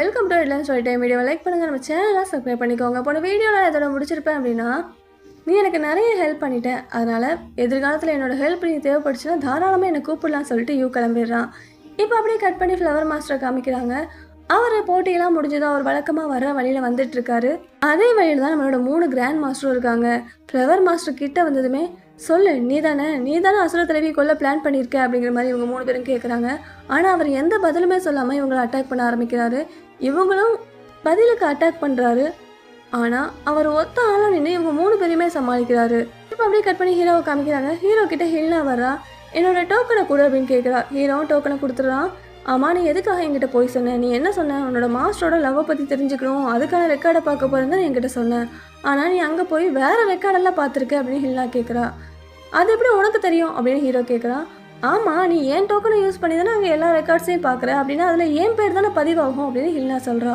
Welcome to இல்லைன்னு சொல்லிட்டேன் video like பண்ணுங்கள் நம்ம சேனலை சப்ஸ்கிரைப் பண்ணிக்கோங்க. போன வீடியோவில் இதோட முடிச்சிருப்பேன் அப்படின்னா நீ எனக்கு நிறைய ஹெல்ப் பண்ணிட்டேன் அதனால் எதிர்காலத்தில் என்னோட ஹெல்ப் நீ தேவைப்படுச்சுன்னா தாராளமாக என்னை கூப்பிடலாம் சொல்லிட்டு யூ கிளம்பிடுறான். இப்போ அப்படியே கட் பண்ணி ஃப்ளவர் மாஸ்டரை காமிக்கிறாங்க. அவர் போட்டியெல்லாம் முடிஞ்சதும் அவர் வழக்கமாக வர வழியில் வந்துட்டுருக்காரு. அதே வழியில் தான் நம்மளோட மூணு கிராண்ட் மாஸ்டரும் இருக்காங்க. ஃப்ளவர் மாஸ்டர் கிட்ட வந்ததுமே சொல்லு நீ தானே நீ தானே அசுர தலைவி கொல்ல பிளான் பண்ணியிருக்க அப்படிங்கிற மாதிரி இவங்க மூணு பேரும் கேட்குறாங்க ஆனால் அவர் எந்த பதிலுமே சொல்லாமல் இவங்களை அட்டாக் பண்ண ஆரம்பிக்கிறாரு. இவங்களும் பதிலுக்கு அட்டாக் பண்ணுறாரு ஆனால் அவர் ஒத்த ஆளாக நின்று இவங்க மூணு பேரையுமே சமாளிக்கிறாரு. இப்போ அப்படியே கட் பண்ணி ஹீரோவை காமிக்கிறாங்க. ஹீரோ கிட்ட ஹில்னா வர்றா. என்னோட டோக்கனை கொடு அப்படின்னு கேட்குறா ஹீரோவும் டோக்கனை கொடுத்துட்றான் ஆமாம் நீ எதுக்காக என்கிட்ட போய் சொன்ன? நீ என்ன சொன்ன? உன்னோட மாஸ்டரோட லவ்வை பற்றி தெரிஞ்சுக்கணும். அதுக்கான ரெக்கார்டை பார்க்க போகிறேன் தான் என்கிட்ட சொன்னேன். ஆனால் நீ அங்கே போய் வேறு ரெக்கார்டெல்லாம் பார்த்துருக்க அப்படின்னு ஹில்னா கேட்குறா அது எப்படி உனக்கு தெரியும்? அப்படின்னு ஹீரோ கேட்குறான் ஆமாம் நீ ஏன் டோக்கனை யூஸ் பண்ணி தானே அங்கே எல்லா ரெக்கார்ட்ஸையும் பார்க்குற அப்படின்னா அதில் ஏன் பேர் தானே பதிவாகும் அப்படின்னு ஹில்னா சொல்கிறா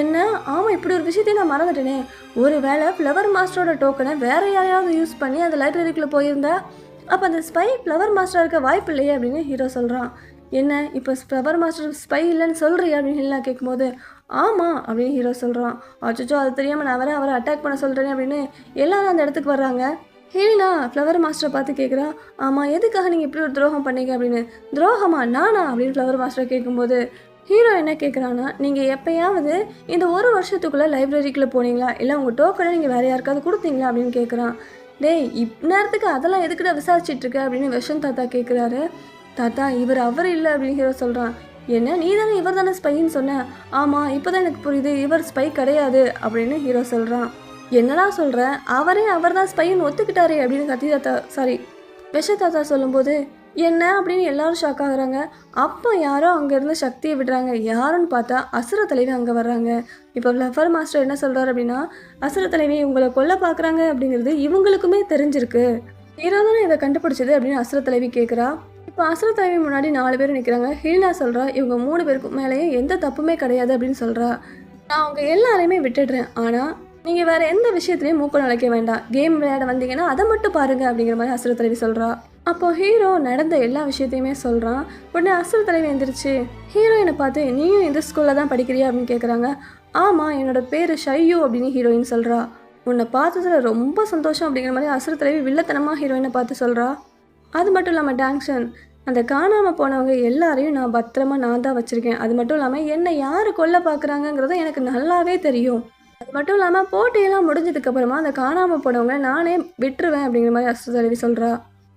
என்ன? ஆமாம் இப்படி ஒரு விஷயத்தையும் நான் மறந்துட்டேனே. ஒரு வேளை ஃப்ளவர் மாஸ்டரோட டோக்கனை வேற யாரையாவது யூஸ் பண்ணி அந்த லைப்ரரிக்குள்ளே போயிருந்தா அப்போ அந்த ஸ்பை ஃப்ளவர் மாஸ்டராக இருக்க வாய்ப்பு இல்லையே அப்படின்னு ஹீரோ சொல்கிறான் என்ன? இப்போ ஃப்ளவர் மாஸ்டர் ஸ்பை இல்லைன்னு சொல்கிறியா அப்படின்னு ஹில்னா கேட்கும்போது ஆமாம் அப்படின்னு ஹீரோ சொல்கிறான் அச்சோ அது தெரியாமல் நான் அவரை அவரை அட்டாக் பண்ண சொல்கிறேன் அப்படின்னு எல்லாரும் அந்த இடத்துக்கு வர்றாங்க. ஹீனா ஃப்ளவர் மாஸ்டரை பார்த்து கேட்குறா ஆமாம் எதுக்காக நீங்கள் இப்படி ஒரு துரோகம் பண்ணீங்க? அப்படின்னு. துரோகமா? நானா? அப்படின்னு ஃப்ளவர் மாஸ்டர் கேட்கும்போது ஹீரோ என்ன கேட்குறான்னா நீங்கள் எப்பயாவது இந்த ஒரு வருஷத்துக்குள்ளே லைப்ரரிக்குள்ளே போனீங்களா? இல்லை உங்கள் டோக்கனை நீங்கள் வேறு யாருக்காவது கொடுத்தீங்களா? அப்படின்னு கேட்குறான் டேய் இந்நேரத்துக்கு அதெல்லாம் எதுக்கிட்ட விசாரிச்சிட்ருக்க? அப்படின்னு விஷன் தாத்தா கேட்குறாரு தாத்தா இவர் அவர் இல்லை அப்படின்னு ஹீரோ சொல்கிறான் என்ன நீ தானே இவர் தானே ஸ்பைன்னு சொன்ன? ஆமாம் இப்போ தான் எனக்கு புரியுது இவர் ஸ்பை கிடையாது அப்படின்னு ஹீரோ சொல்கிறான் என்னடா சொல்கிற அவரே அவர் தான் ஸ்பைன்னு ஒத்துக்கிட்டாரே அப்படின்னு கத்தி தாத்தா சாரி விஷ தாத்தா சொல்லும்போது என்ன? அப்படின்னு எல்லாரும் ஷாக் ஆகுறாங்க. அப்போ யாரோ அங்கேருந்து சக்தியை விடுறாங்க. யாருன்னு பார்த்தா அசுர தலைவி அங்கே வர்றாங்க. இப்போ லஃபர் மாஸ்டர் என்ன சொல்கிறார் அப்படின்னா அசுர தலைவி உங்களை கொல்ல பார்க்குறாங்க அப்படிங்கிறது இவங்களுக்குமே தெரிஞ்சிருக்கு. ஹீரோ இதை கண்டுபிடிச்சது அப்படின்னு அசுர தலைவி கேட்குறா இப்போ அசுர தலைவி முன்னாடி நாலு பேர் நிற்கிறாங்க ஹீனா சொல்கிறா இவங்க மூணு பேருக்கும் மேலேயும் எந்த தப்புமே கிடையாது அப்படின்னு சொல்கிறா நான் அவங்க எல்லாரையுமே விட்டுடுறேன். ஆனால் நீங்கள் வேறு எந்த விஷயத்துலையும் மூக்க நுழைக்க வேண்டாம். கேம் விளையாட வந்தீங்கன்னா அதை மட்டும் பாருங்க அப்படிங்கிற மாதிரி அசுர தலைவி சொல்கிறா அப்போ ஹீரோ நடந்த எல்லா விஷயத்தையுமே சொல்கிறான் உடனே அசுர தலைவி எந்திரிச்சு ஹீரோயினை பார்த்து நீயும் இந்த ஸ்கூலில் தான் படிக்கிறியா? அப்படின்னு கேட்குறாங்க ஆமாம் என்னோட பேர் ஷையு அப்படின்னு ஹீரோயின் சொல்கிறா உன்னை பார்த்ததுல ரொம்ப சந்தோஷம் அப்படிங்கிற மாதிரி அசுர தலைவி வில்லத்தனமாக ஹீரோயினை பார்த்து சொல்கிறா அது மட்டும் இல்லாமல் டேங்ஷன் அந்த காணாமல் போனவங்க எல்லாரையும் நான் பத்திரமா நான் தான் வச்சுருக்கேன். அது மட்டும் இல்லாமல் என்னை யார் கொல்ல பார்க்குறாங்கங்கிறதும் எனக்கு நல்லாவே தெரியும். அது மட்டும் இல்லாமல் போட்டியெல்லாம் முடிஞ்சதுக்கு அப்புறமா அந்த காணாமல் போனவங்க நானே விட்டுருவேன் அப்படிங்கிற மாதிரி அஸ்து தலைவி சொல்கிறா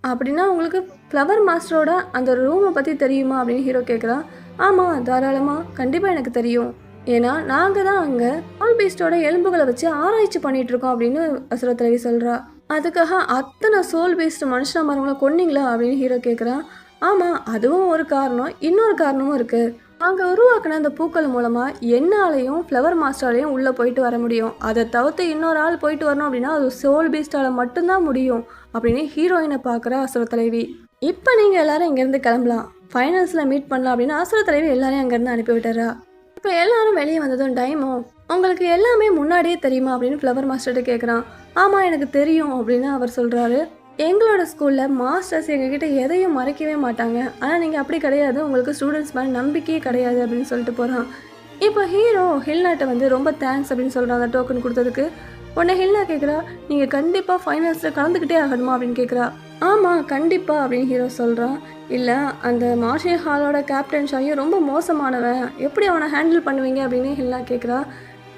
அப்படின்னா உங்களுக்கு ஃப்ளவர் மாஸ்டரோட அந்த ரூமை பற்றி தெரியுமா அப்படின்னு ஹீரோ கேட்குறா ஆமாம் தாராளமாக கண்டிப்பாக எனக்கு தெரியும். ஏன்னா நாங்கள் தான் அங்கே ஆல் பீஸ்டோட எலும்புகளை வச்சு ஆராய்ச்சி பண்ணிட்டு இருக்கோம் அப்படின்னு அசுர தலைவி சொல்கிறா அதுக்காக அத்தனை சோல் பேஸ்டு மனுஷன் மரங்களை கொன்னீங்களா அப்படின்னு ஹீரோ கேட்குறான் ஆமாம் அதுவும் ஒரு காரணம். இன்னொரு காரணமும் இருக்குது நாங்கள் உருவாக்கின அந்த பூக்கள் மூலமாக என்னாலையும் ஃப்ளவர் மாஸ்டராலையும் உள்ளே போயிட்டு வர முடியும். அதை தவிர்த்து இன்னொரு ஆள் போயிட்டு வரணும் அப்படின்னா அது சோல் பீஸ்டால் மட்டும்தான் முடியும் அப்படின்னு ஹீரோயினை பார்க்குற அசுர தலைவி. இப்போ நீங்கள் எல்லாரும் இங்கேருந்து கிளம்பலாம். ஃபைனல்ஸில் மீட் பண்ணலாம் அப்படின்னு அசுர தலைவி எல்லாரையும் அங்கேருந்து அனுப்பி விட்டுறா. இப்போ எல்லாரும் வெளியே வந்ததும் டைமோ உங்களுக்கு எல்லாமே முன்னாடியே தெரியுமா அப்படின்னு ஃப்ளவர் மாஸ்டர்கிட்ட கேட்குறான் ஆமாம் எனக்கு தெரியும் அப்படின்னு அவர் சொல்கிறாரு எங்களோட ஸ்கூலில் மாஸ்டர்ஸ் எங்ககிட்ட எதையும் மறைக்கவே மாட்டாங்க. ஆனால் நீங்கள் அப்படி கிடையாது. உங்களுக்கு ஸ்டூடெண்ட்ஸ் மேலே நம்பிக்கையே கிடையாது அப்படின்னு சொல்லிட்டு போகிறான் இப்போ ஹீரோ ஹில்நாட்டை வந்து ரொம்ப தேங்க்ஸ் அப்படின்னு சொல்கிறான் அந்த டோக்கன் கொடுத்ததுக்கு. உடனே ஹில்னா கேட்குறா நீங்கள் கண்டிப்பாக ஃபைனல்ஸில் கலந்துக்கிட்டே ஆகணுமா? அப்படின்னு கேட்குறா ஆமாம் கண்டிப்பாக அப்படின்னு ஹீரோ சொல்கிறான் இல்லை அந்த மார்ஷியல் ஹாலோட கேப்டன் ஷாயும் ரொம்ப மோசமானவன். எப்படி அவனை ஹேண்டில் பண்ணுவீங்க? அப்படின்னு ஹில்னா கேட்குறா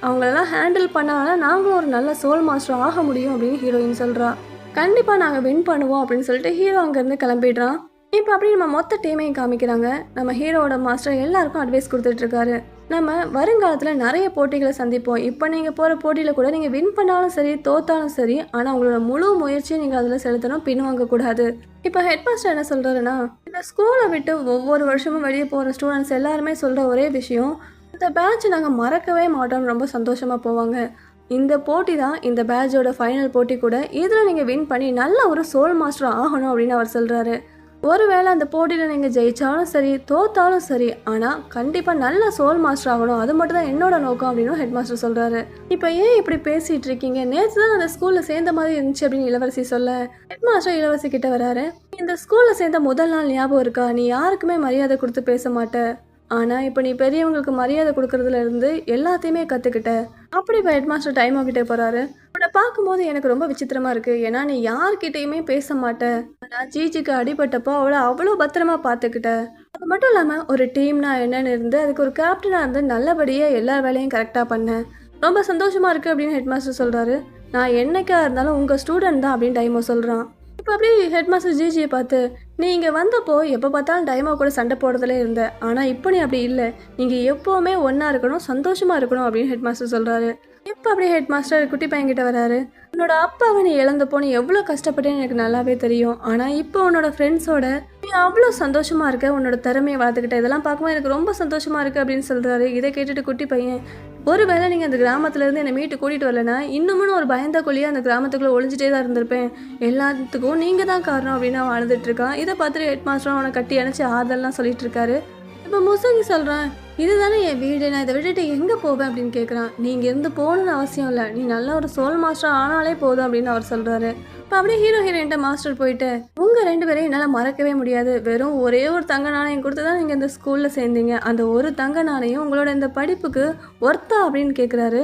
அவங்களெல்லாம் ஹேண்டில் பண்ணாதான் நாங்களும் ஒரு நல்ல சோல் மாஸ்டர் ஆக முடியும் அப்படின்னு ஹீரோயின் சொல்கிறா கண்டிப்பாக நாங்கள் வின் பண்ணுவோம் அப்படின்னு சொல்லிட்டு ஹீரோ அங்கேருந்து கிளம்பிடுறான். இப்போ அப்படி நம்ம மொத்த டீமையும் காமிக்கிறாங்க. நம்ம ஹீரோட மாஸ்டர் எல்லாருக்கும் அட்வைஸ் கொடுத்துட்ருக்காரு நம்ம வருங்காலத்தில் நிறைய போட்டிகளை சந்திப்போம். இப்போ நீங்கள் போகிற போட்டியில் கூட நீங்கள் வின் பண்ணாலும் சரி தோத்தாலும் சரி ஆனால் உங்களோட முழு முயற்சியை நீங்கள் அதில் செலுத்தணும் பின்வாங்கக்கூடாது இப்போ ஹெட் மாஸ்டர் என்ன சொல்கிறாருன்னா இந்த ஸ்கூலை விட்டு ஒவ்வொரு வருஷமும் வெளியே போகிற ஸ்டூடெண்ட்ஸ் எல்லாருமே சொல்கிற ஒரே விஷயம் இந்த பேட்ச் நாங்கள் மறக்கவே மாட்டோம் ரொம்ப சந்தோஷமாக போவாங்க. இந்த போட்டி தான் இந்த பேட்சோட ஃபைனல் போட்டி கூட இதில் நீங்கள் வின் பண்ணி நல்ல ஒரு சோல் மாஸ்டர் ஆகணும் அப்படின்னு அவர் சொல்கிறாரு ஒருவேளை அந்த போட்டியில் நீங்கள் ஜெயித்தாலும் சரி தோத்தாலும் சரி ஆனால் கண்டிப்பாக நல்ல சோல் மாஸ்டர் ஆகணும். அது மட்டும் தான் என்னோட நோக்கம் அப்படின்னு ஹெட் மாஸ்டர் சொல்கிறாரு இப்போ ஏன் இப்படி பேசிகிட்டு இருக்கீங்க? நேற்று தான் அந்த ஸ்கூலில் சேர்ந்த மாதிரி இருந்துச்சு அப்படின்னு இளவரசி சொல்ல. ஹெட் மாஸ்டர் இளவரசி கிட்ட வராரு. இந்த ஸ்கூலில் சேர்ந்த முதல் நாள் ஞாபகம் இருக்கா? நீ யாருக்குமே மரியாதை கொடுத்து பேச மாட்ட. ஆனால் இப்போ நீ பெரியவங்களுக்கு மரியாதை கொடுக்கறதுல இருந்து எல்லாத்தையுமே கற்றுக்கிட்ட அப்படி இப்போ ஹெட் மாஸ்டர் டைம் ஆகிட்டே போகிறாரு உன்னை பார்க்கும்போது எனக்கு ரொம்ப விசித்திரமா இருக்கு. ஏன்னா நீ யார்கிட்டயுமே பேச மாட்டேன் நான் ஜிஜிக்கு அடிபட்டப்போ அவளை அவ்வளோ பத்திரமா பார்த்துக்கிட்ட. அது மட்டும் இல்லாமல் ஒரு டீம்னா என்னன்னு இருந்து அதுக்கு ஒரு கேப்டனாக இருந்து நல்லபடியாக எல்லா வேலையும் கரெக்டாக பண்ணேன் ரொம்ப சந்தோஷமா இருக்கு அப்படின்னு ஹெட் மாஸ்டர் சொல்கிறாரு நான் என்னைக்கா இருந்தாலும் உங்கள் ஸ்டூடெண்ட் தான் அப்படின்னு டைமோ சொல்கிறான் இப்போ அப்படியே ஹெட் மாஸ்டர் ஜிஜியை பார்த்து நீ இங்கே வந்தப்போ எப்போ பார்த்தாலும் டைமாக கூட சண்டை போடுறதுலே இருந்த. ஆனால் இப்போ நீ அப்படி இல்லை. நீங்கள் எப்போவுமே ஒன்றா இருக்கணும் சந்தோஷமாக இருக்கணும் அப்படின்னு ஹெட் மாஸ்டர் சொல்கிறாரு இப்போ அப்படியே ஹெட் மாஸ்டர் குட்டி பையன்கிட்ட வராரு? உன்னோட அப்பாவை நீ இழந்தப்போ நீ எவ்வளோ கஷ்டப்பட்டேன்னு எனக்கு நல்லாவே தெரியும். ஆனால் இப்போ உன்னோட ஃப்ரெண்ட்ஸோட நீ அவ்வளோ சந்தோஷமாக இருக்க உன்னோட திறமையை வளர்த்துக்கிட்ட இதெல்லாம் பார்க்கும்போது எனக்கு ரொம்ப சந்தோஷமாக இருக்குது அப்படின்னு சொல்கிறாரு இதை கேட்டுட்டு குட்டி பையன் ஒருவேளை நீங்கள் அந்த கிராமத்துலேருந்து என்னை மீட்டு கூட்டிகிட்டு வரலனா இன்னமும் ஒரு பயந்த குழியாக அந்த கிராமத்துக்குள்ளே ஒளிஞ்சிட்டே தான் இருந்திருப்பேன். எல்லாத்துக்கும் நீங்கள் தான் காரணம் அப்படின்னு அவன் அழுதுட்டு இருக்கான். இதை பார்த்துட்டு ஹெட் மாஸ்டரும் அவனை கட்டி அணைச்சி ஆதல்லாம் சொல்லிட்டு இருக்காரு. இப்போ முசங்கி சொல்கிறான் இதுதானே என் வீடு நான் இதை விட்டுட்டு எங்கே போவேன் அப்படின்னு கேட்குறான் நீங்கள் இருந்து போகணும்னு அவசியம் இல்லை. நீ நல்ல ஒரு சோல் மாஸ்டர் ஆனாலே போதும் அப்படின்னு அவர் சொல்கிறாரு இப்போ அப்படியே ஹீரோ ஹீரோயின்ட்ட மாஸ்டர் போயிட்டு உங்கள் ரெண்டு பேரையும் என்னால் மறக்கவே முடியாது. வெறும் ஒரே ஒரு தங்க நாணயம் கொடுத்து தான் நீங்கள் இந்த ஸ்கூலில் சேர்ந்தீங்க. அந்த ஒரு தங்க நாணயம் உங்களோட இந்த படிப்புக்கு ஒர்த்தா அப்படின்னு கேட்குறாரு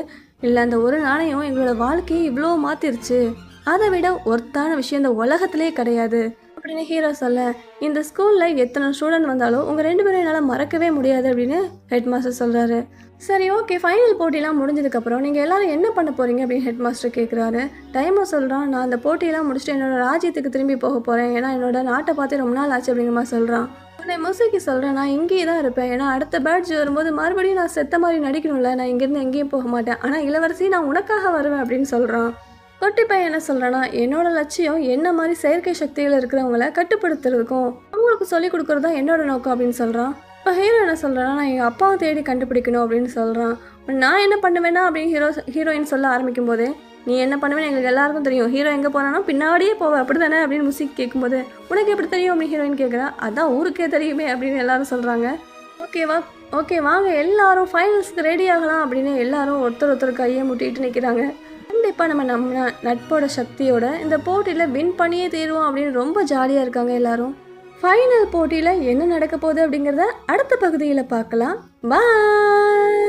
இல்லை அந்த ஒரு நாணயம் எங்களோட வாழ்க்கையை இவ்வளோ மாற்றிருச்சு அதை விட ஒர்த்தான விஷயம் இந்த உலகத்திலே கிடையாது. அப்படின்னு ஹீரோ சொல்ல இந்த ஸ்கூலில் எத்தனை ஸ்டூடெண்ட் வந்தாலும் உங்கள் ரெண்டு பேரும் என்னால் மறக்கவே முடியாது அப்படின்னு ஹெட் மாஸ்டர் சொல்கிறாரு சரி ஓகே ஃபைனல் போட்டிலாம் முடிஞ்சதுக்கப்புறம் நீங்கள் எல்லோரும் என்ன பண்ண போகிறீங்க அப்படின்னு ஹெட் மாஸ்டர் கேட்குறாரு டைமை சொல்கிறான் நான் அந்த போட்டியெல்லாம் முடிச்சுட்டு என்னோடய ராஜ்யத்துக்கு திரும்பி போக போகிறேன் ஏன்னா என்னோட நாட்டை பார்த்து ரொம்ப நாள் ஆச்சு அப்படிங்கிற மாதிரி சொல்கிறான் உன்னை முசுக்கி சொல்கிறேன் நான் இங்கேயே தான் இருப்பேன். ஏன்னா அடுத்த பேட்ச் வரும்போது மறுபடியும் நான் செத்த மாதிரி நடிக்கணும்ல. நான் இங்கேருந்து எங்கேயும் போக மாட்டேன். ஆனால் இளவரசி நான் உனக்காக வருவேன் அப்படின்னு சொல்கிறான் குட்டி பையன் என்ன சொல்கிறேன்னா என்னோட லட்சியம் என்ன மாதிரி செயற்கை சக்தியில் இருக்கிறவங்கள கட்டுப்படுத்துறதுக்கும் அவங்களுக்கு சொல்லிக் கொடுக்குறது தான் என்னோட நோக்கம் அப்படின்னு சொல்கிறான் இப்போ ஹீரோ என்ன சொல்கிறான்னா நான் எங்கள் அப்பாவை தேடி கண்டுபிடிக்கணும் அப்படின்னு சொல்கிறான் நான் என்ன பண்ணுவேன்னா அப்படின்னு ஹீரோ ஹீரோயின் சொல்ல ஆரம்பிக்கும் போது நீ என்ன பண்ணுவேன்னு எங்களுக்கு எல்லாருக்கும் தெரியும். ஹீரோ எங்கே போனாலும் பின்னாடியே போவேன் அப்படி தானே அப்படின்னு முசிக் கேட்கும்போது உனக்கு எப்படி தெரியும்? அப்படின்னு ஹீரோயின் கேட்குறா அதான் ஊருக்கே தெரியுமே அப்படின்னு எல்லாரும் சொல்கிறாங்க ஓகேவா ஓகே வாங்க எல்லாரும் ஃபைனல்ஸ்க்கு ரெடி ஆகலாம் அப்படின்னு எல்லாரும் ஒருத்தர் ஒருத்தர் கையை முட்டிட்டு நிற்கிறாங்க கண்டிப்பாக நம்ம நம்ம நட்போட சக்தியோட இந்த போட்டியில் வின் பண்ணியே தீருவோம் அப்படின்னு ரொம்ப ஜாலியாக இருக்காங்க எல்லாரும். ஃபைனல் போட்டியில் என்ன நடக்க போகுது அப்படிங்கிறத அடுத்த பகுதியில் பார்க்கலாம். பாய்